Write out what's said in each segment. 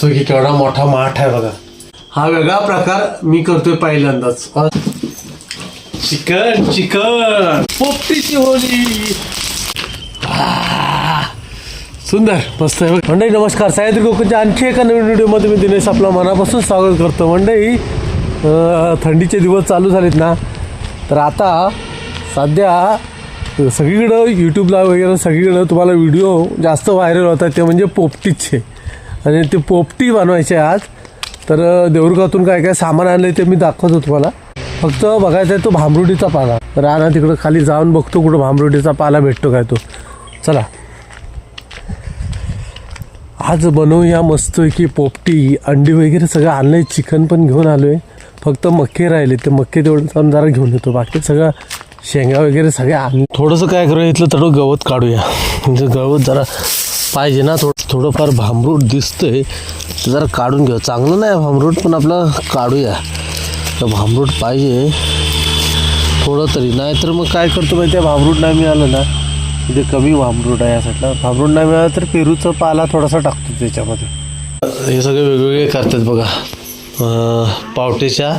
तो की केवढा मोठा माठ आहे बघा. हा वेगळा प्रकार मी करतोय पहिल्यांदाच. Chicken chicken. पोपटीची होली सुंदर मस्त आहे. मंडळी नमस्कार. सह्याद्री कोकणच्या आणखी एका नवीन व्हिडिओमध्ये मी दिनेश आपलं मनापासून स्वागत करतो. मंडळी थंडीचे दिवस चालू झालेत ना तर आता सध्या सगळीकडं यूट्यूबला वगैरे सगळीकडं तुम्हाला व्हिडिओ जास्त व्हायरल होतात ते म्हणजे पोपटीचे. आणि ती पोपटी बनवायची आहे आज. तर देऊरगावातून काय काय सामान आणलं ते मी दाखवतो तुम्हाला. फक्त बघायचं आहे तो भांबरुडीचा पाला. राहणार तिकडं खाली जाऊन बघतो कुठं भांबरुडीचा पाला भेटतो काय तो. चला. आज बनवूया मस्त की पोपटी अंडी वगैरे सगळं आणलंय. चिकन पण घेऊन आलो आहे फक्त मक्के राहिले. ते मक्के तेवढं जाऊन जरा घेऊन येतो. बाकी सगळं शेंगा वगैरे सगळे आण थोडंसं काय करूया इथलं थोडं गवत काढूया. म्हणजे गवत जरा पाहिजे ना थोडं थोडंफार भांबरूट दिसतंय ते जरा काढून घेऊ. चांगलं नाही भांबरूट पण आपलं काढूया. तर भांबरूट पाहिजे. थोडं तरी. नाही तर मग काय करतो माहिती आहे भांबरूट नाही मिळालं ना इथे कमी भांबरूट आहे या साईडला भांबरूट नाही मिळालं तर पेरूचा पाला थोडासा टाकतो त्याच्यामध्ये. हे सगळे वेगवेगळे करतात बघा. पावटेच्या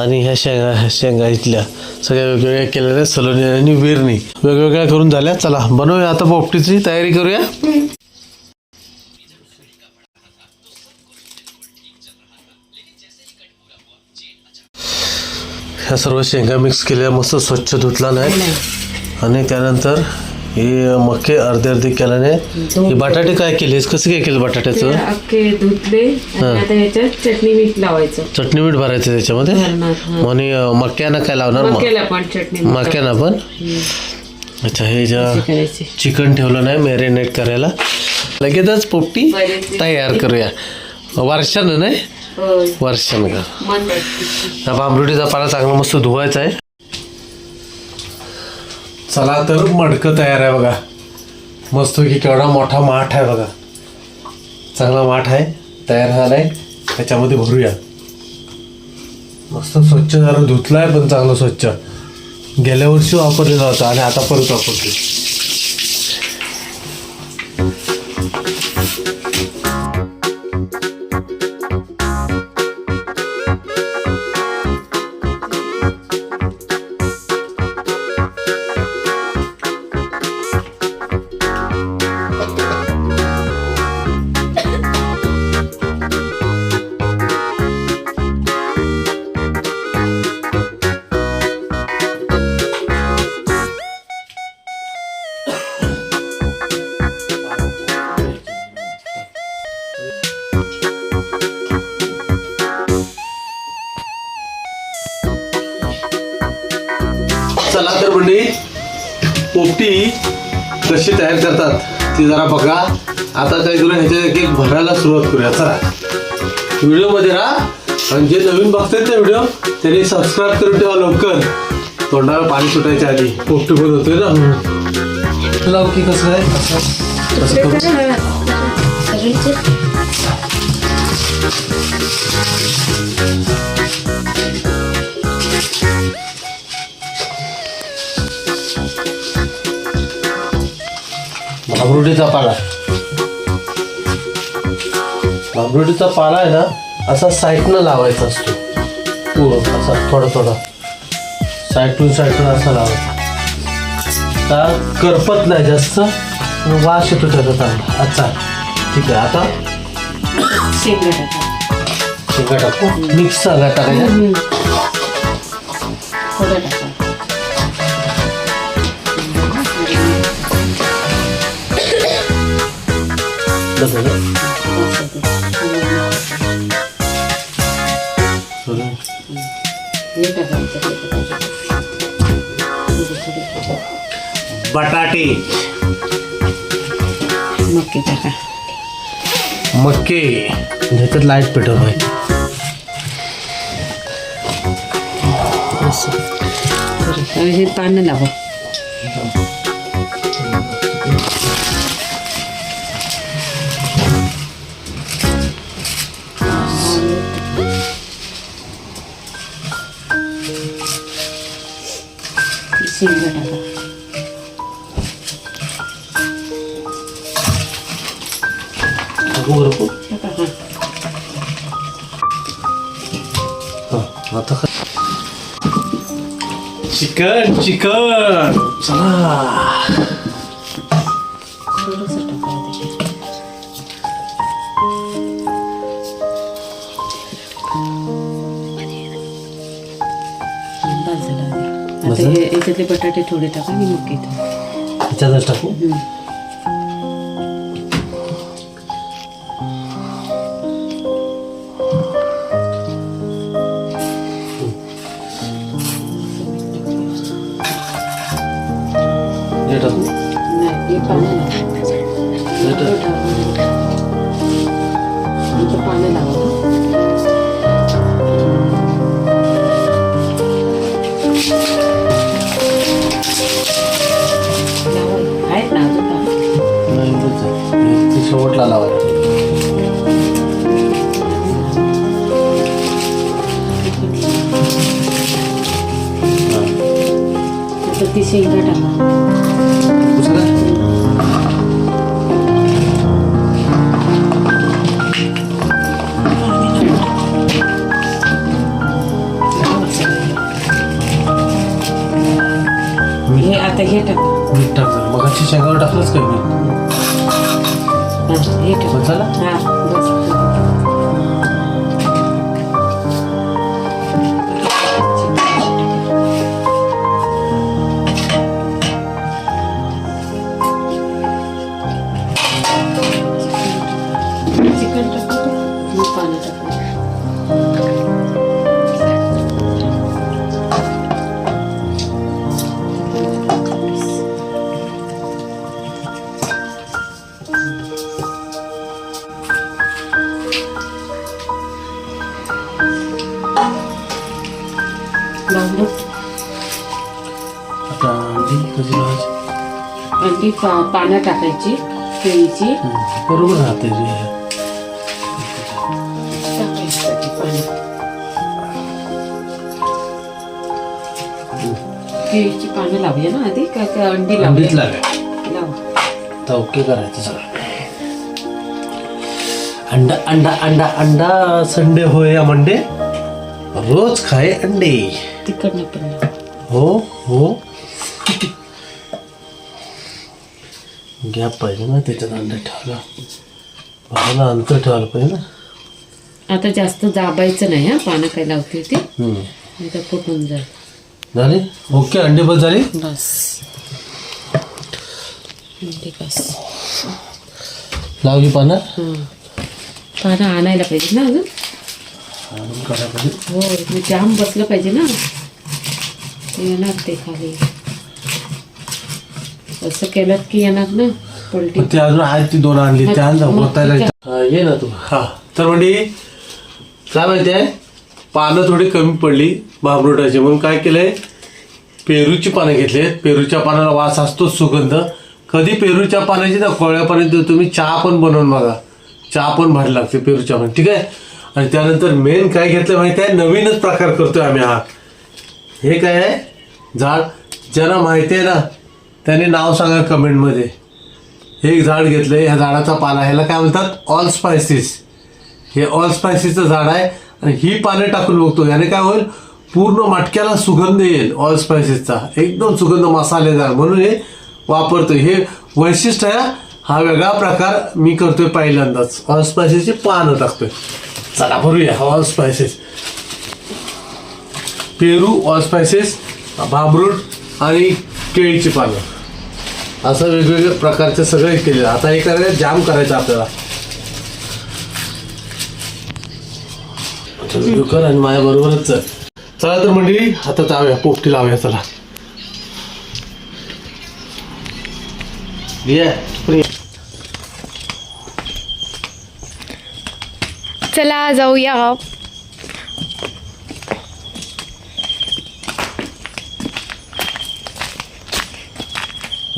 आणि ह्या शेंगा ह्या शेंगा इथल्या. सगळ्या वेगवेगळ्या केलेल्या सलोनी आणि वेरणी. वेगवेगळ्या करून झाल्या. चला बनवूया आता पोपटीची तयारी करूया. ह्या सर्व शेंगा मिक्स केल्या मस्त स्वच्छ धुतला नाही. आणि त्यानंतर हे मक्के अर्धे अर्धे केल्याने हे बटाटे काय केलेस? कसं काय केलं बटाट्याचं? अख्खे धुतले आणि आता ह्याच्यात चटणी मीठ लावायचं. चटणी मीठ भरायचं त्याच्यामध्ये. आणि मक्यानं काय लावणार केलं पण चटणी मीठ. मक्यानं पण? अच्छा हे ज्या चिकन ठेवलं नाही मॅरिनेट करायला. लगेचच पोपटी तयार करूया. वर्षानं नाही. वर्षानं का मन हा भांबरुटीचा पाला चांगला मस्त धुवायचा आहे. चला तर मडकं तयार आहे बघा. मस्त की केवढा मोठा माठ आहे बघा. चांगला माठ आहे तयार झालाय. त्याच्यामध्ये भरूया. मस्त स्वच्छ जरा धुतलाय पण चांगलं स्वच्छ. गेल्या वर्षी वापरलेला होता आणि आता परत वापरतो कशी तयार करतात ती जरा बघा. आता काय करूया ह्याच्या एक एक भरायला सुरुवात करूया. चला. व्हिडिओमध्ये राहा. आणि जे नवीन बघतात ते व्हिडिओ त्यांनी सबस्क्राईब करून ठेवा लवकर. तोंडावर पाणी सुटायच्या आधी. पोपटी पण होतोय ना? तुला की कसं आहे? असं. असं करू. पाला. भांबरुटीचा पाला आहे ना असा साईडनं लावायचा असतो. पूर्ण असा थोडा थोडा. साईडून साईडून असा लावायचा. का करपत नाही जास्त वास येतो त्याचा चांगला. अच्छा ठीक आहे आता? शेंगा टाकू. मिक्स झाला टाकायचा हे थोडं. बटाटे. मक्के टाका. मक्के. ह्याच्यात लाइट पेटव भाई हे पानं लावा. चिकन. चला आता? हे- याच्यातले बटाटे थोडे टाका आणि मग टाका ह्याच्यातच टाकू? ते शेवटला लावायचं आता ती हा, हे लावलं. आता अंडी कशी लावायची अंडी पा पानं टाकायची केळीची. बरोबर राहते पानं. केळीची पानं लावूया ना आधी? काय काय अंडी लावूया? लावा. ओके करायचं सगळं. अंडा अंडा अंडा अंडा संडे होय या मंडे रोज खाए अंडे. पण. हो हो. गॅप पाहिजे ना त्याच्यात अंडा ठेवायला. भावाला अंतर ठेवायला पाहिजे ना. आता जास्त दाबायचं नाही हा. पानं काय लावते ते. हम्म. नाही तर फुटून जाईल. झाले? ओके अंडे बस झाले? बस. अंडी बस. लावली पानं? हां. पानं आणायला पाहिजे ना अजून? हो मग जाम बसलं पाहिजे ना. ते येणार ते खाली. असं केलं की येणार ना पलटी. पण ते अजून आहेत ती दोन आणली हा, ये ना तू. हा. तर म्हणजे काय माहिती आहे पानं थोडी कमी पडली भांबरुटाची म्हणून काय केलंय? पेरूची पानं घेतले पेरूच्या पानाला वास असतो सुगंध. कधी पेरूच्या पाण्याची ना कोळ्या पाण्यात तुम्ही चहा पण बनवून बघा. चहा पण भारी लागते पेरूच्या पाण्यात ठीक आहे? आणि त्यानंतर मेन काय घेतलं माहिती आहे? नवीनच प्रकार करतोय आम्ही हा. हे काय आहे? झाड. ज्यांना माहिती आहे ना त्याने नाव सांगा कमेंटमध्ये. हे एक झाड घेतलं ह्या झाडाचा पाला ह्याला काय म्हणतात ऑल स्पायसीस हे ऑल स्पायसिसचं झाड आहे आणि ही पाने टाकून बघतो. याने काय होईल? पूर्ण मटक्याला सुगंध येईल ऑल स्पायसीसचा एकदम सुगंध मसालेदार. म्हणून हे वापरतो हे वैशिष्ट्य आहे हा. वेगळा प्रकार मी करतोय पहिल्यांदाच. ऑल स्पायसीसची पानं टाकतोय. चला भरूया ऑल स्पायसेस पेरू ऑल स्पायसेस भांबरूट आणि केळीची पानं. असं वेगवेगळ्या प्रकारचे सगळे केले आता हे करायचं जाम करायचं आपल्याला. व्हिडिओ कर आणि माझ्या बरोबरच चल. चला तर मंडळी आता जाऊया पोपटी लावूया चला. या पुढे ये. चला जाऊया.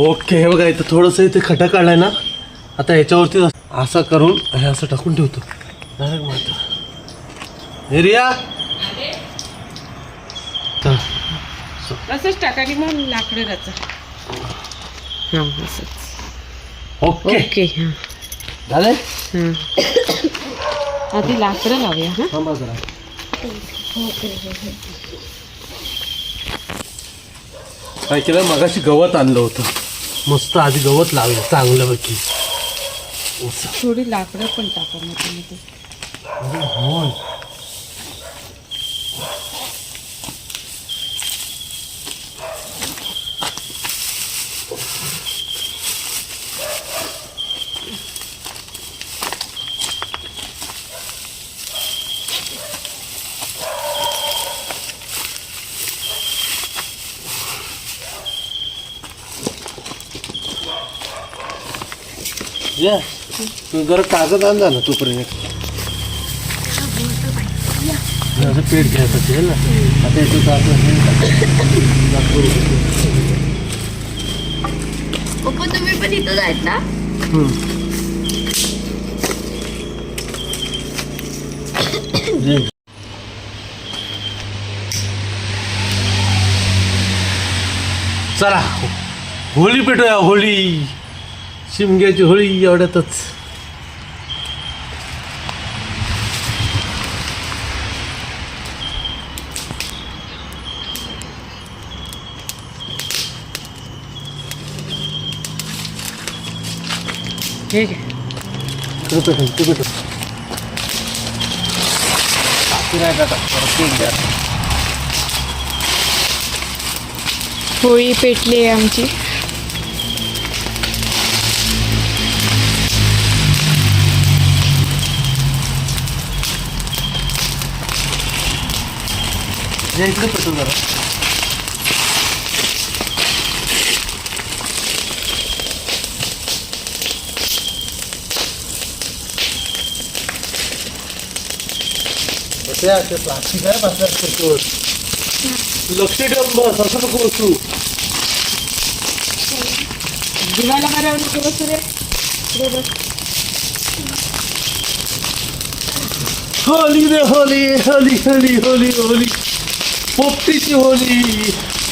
ओके हे बघा इथं थोडंसं इथे खटा काढलाय ना आता ह्याच्यावरती असं करून हे असं टाकून ठेवतो. डायरेक्ट मारतो हे रिया? चल. असंच टाकायला मग लाकडं हां ओके. ओके हां. हां आधी लाकडं लावूया हां? थांबा जरा. काय केलं? मगाशी गवत आणलं होतं. मस्त आधी गवत लावलं चांगलं पैकी थोडी लाकडं पण टाका होय. या तू जरा कागद आण ना तोपर्यंत. असं पेट घ्यायचं ते ना. आता याचं कागद पप्पा तुम्ही पण इथं जायत ना? हम्म. ये. चला होळी पेटूया होळी. शिमग्याची होळी एवढ्यातच हे ते पेटून होळी पेटली आहे आमची. या इकडे पेटून जरा त्या ते प्लास्टिक आहे बसल्या पेटून लक्ष ठेव बस असं नको बसू दिवाला बरं नको बसू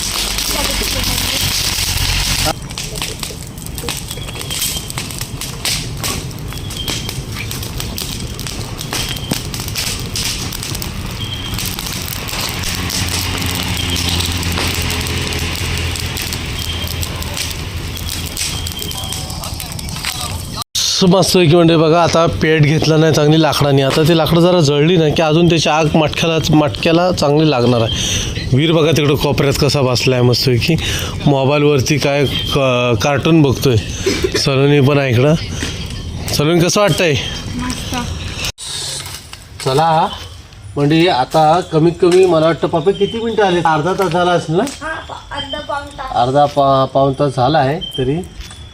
मस्त की म्हणजे बघा आता पेट घेतला नाही चांगली लाकडाने. आता ती लाकडं जरा जळली नाही की अजून त्याची आग मटक्याला मटक्याला चांगली लागणार आहे. वीर बघा तिकडं कोपऱ्यात कसा बसला आहे मस्त की मोबाईलवरती काय क- कार्टून बघतोय. सलोनी पण आहे इकडं. सलोनी कसं वाटतंय? चला म्हणजे आता कमीत कमी मला वाटतं पप्पा किती मिनटं आले अर्धा तास झाला असेल ना? अर्धा पाऊन तास झाला आहे तरी.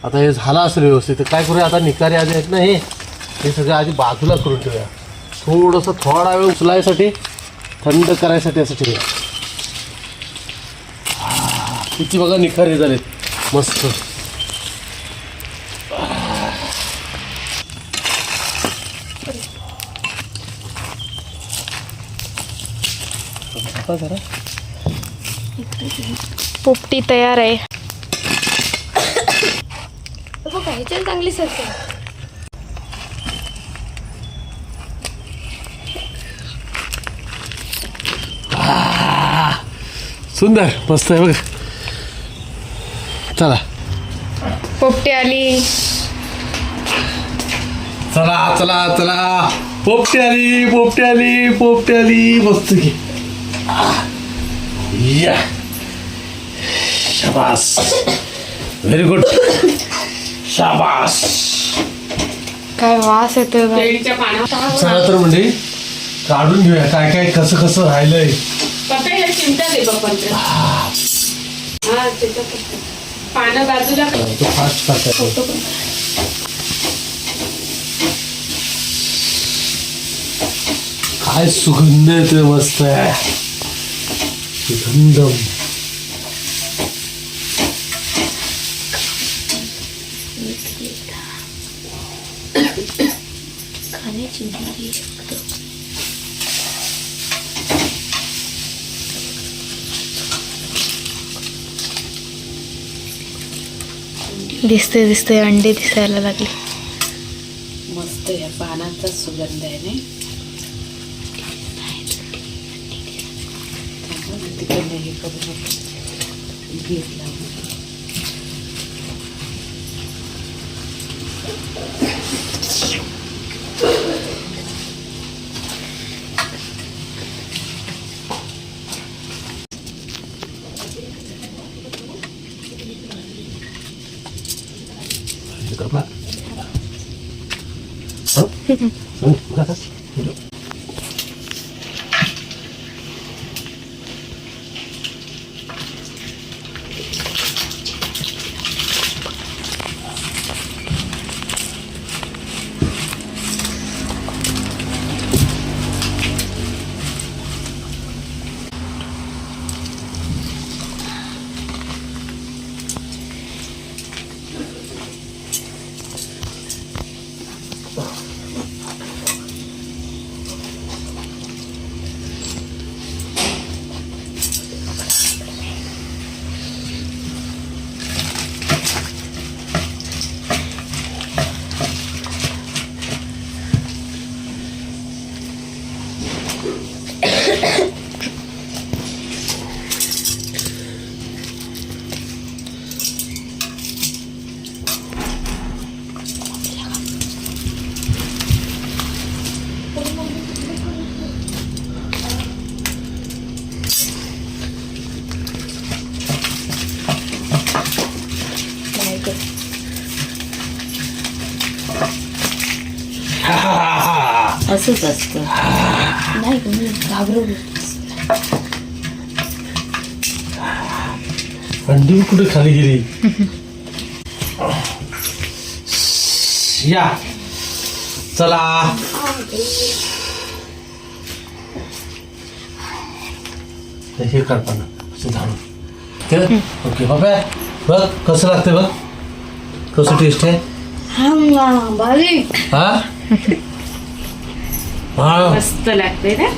आता हे झालं असेल व्यवस्थित. तर काय करूया आता निकारी आधी आहेत ना हे हे सगळं आधी बाजूला करून ठेवूया. थोडंसं थोडा वेळ उचलायसाठी थंड करायसाठी असं ठेवूया. किती बघा निखारे झालेत. मस्त. पोपटी तयार आहे. ह्याच्यात चांगली सरते सुंदर मस्त आहे बघ. चला. पोपटी आली. चला चला चला. पोपटी आली पोपटी आली पोपटी आली. मस्त की. आह. या. शाबास. व्हेरी गुड शाबास. काय वास येतोय बाई. केळीच्या पानावर चला तर म्हणजे काढून घेऊया. काय काय कसं कसं राहिलंय? पप्पा हे चिमटा दे पप्पांचं. हा. त्याच्यात पानं बाजूला तो फास्ट टाकायचं काय सुगंध येतोय मस्त आहे. सुगंधम. दिसते दिसते अंडे दिसायला लागले. मस्त या पानाचा सुगंध आहे नाही? तिकडनं हे करू 嗯，你看。असंच असतं. नाही मी घाबरवली. अंडी कुठे खाली गेली? या. चला. हे करताना असं झाडून ओके बाबा. बघ कसं लागतंय बघ. कसं टेस्ट आहे? भारी हा? मस्त लागते ना?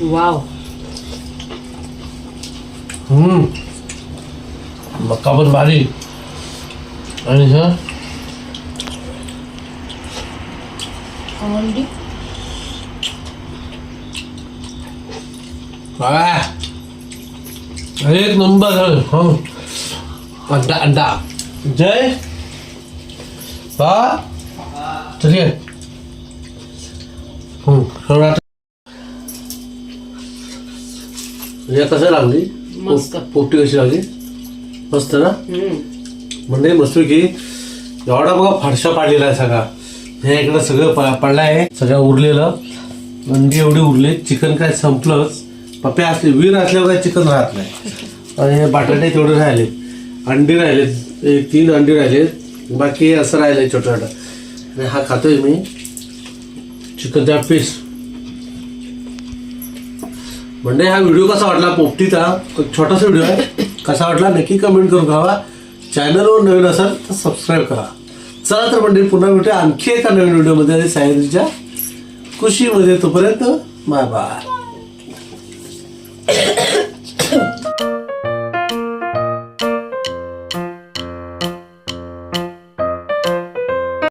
वाव. हम्म. मक्का पण भारी. आणि आ, एक नंबर. अंडा अंडा. जय. हम्म थोडा हे कसं लागली मस्त. पोप- पोपटी कशी लागली मस्त ना. म्हणजे मस्त की एवढा बघा फारशा पाडलेला आहे सगळा हे इकडं सगळं पडलं आहे सगळं उरलेलं अंडी एवढी उरले चिकन काय संपलंच पप्पे असले वीर असल्यावर काय चिकन राहत नाही आणि हे बटाटे तेवढे राहिले अंडी राहिले एक तीन अंडी राहिले बाकी असं राहिलंय छोटा आणि हा खातोय मी. चिकनचा पीस म्हणजे हा व्हिडिओ कसा वाटला पोपटीचा? छोटासा व्हिडिओ आहे. कसा वाटला नक्की कमेंट करून खावा चॅनलवर नवीन असाल तर सबस्क्राईब करा. चला तर म्हणजे पुन्हा भेटूया आणखी एका नवीन व्हिडिओमध्ये. आणि सायंत्रीच्या खुशीमध्ये तोपर्यंत बाय बाय